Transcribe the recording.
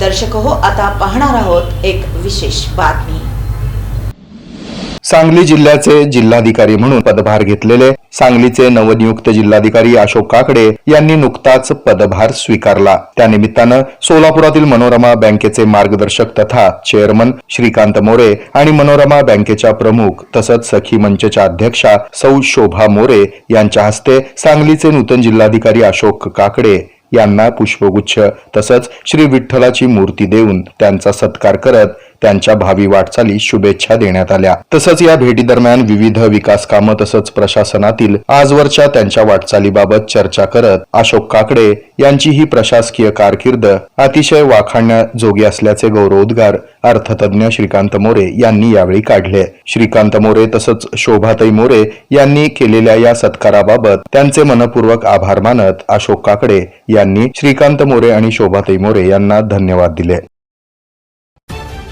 दर्शक हो आता पाहणार आहोत एक विशेष बातमी. सांगली जिल्ह्याचे जिल्हाधिकारी म्हणून पदभार घेतलेले सांगलीचे नवनियुक्त जिल्हाधिकारी अशोक काकडे यांनी नुकताच पदभार स्वीकारला. त्यानिमित्तानं सोलापुरातील मनोरमा बँकेचे मार्गदर्शक तथा चेअरमन श्रीकांत मोरे आणि मनोरमा बँकेच्या प्रमुख तसंच सखी मंचच्या अध्यक्षा सौ शोभा मोरे यांच्या हस्ते सांगलीचे नूतन जिल्हाधिकारी अशोक काकडे यांना पुष्पगुच्छ तसंच श्री विठ्ठलाची मूर्ती देऊन त्यांचा सत्कार करत त्यांच्या भावी वाटचाली शुभेच्छा देण्यात आल्या. तसंच या भेटीदरम्यान विविध विकास कामं तसंच प्रशासनातील आजवरच्या त्यांच्या वाटचालीबाबत चर्चा करत अशोक काकडे यांची ही प्रशासकीय कारकीर्द अतिशय वाखाणण्याजोगी असल्याचे गौरवोद्गार अर्थतज्ञ श्रीकांत मोरे यांनी यावेळी काढले. श्रीकांत मोरे तसंच शोभाताई मोरे यांनी केलेल्या या सत्काराबाबत त्यांचे मनपूर्वक आभार मानत अशोक काकडे यांनी श्रीकांत मोरे आणि शोभाताई मोरे यांना धन्यवाद दिले.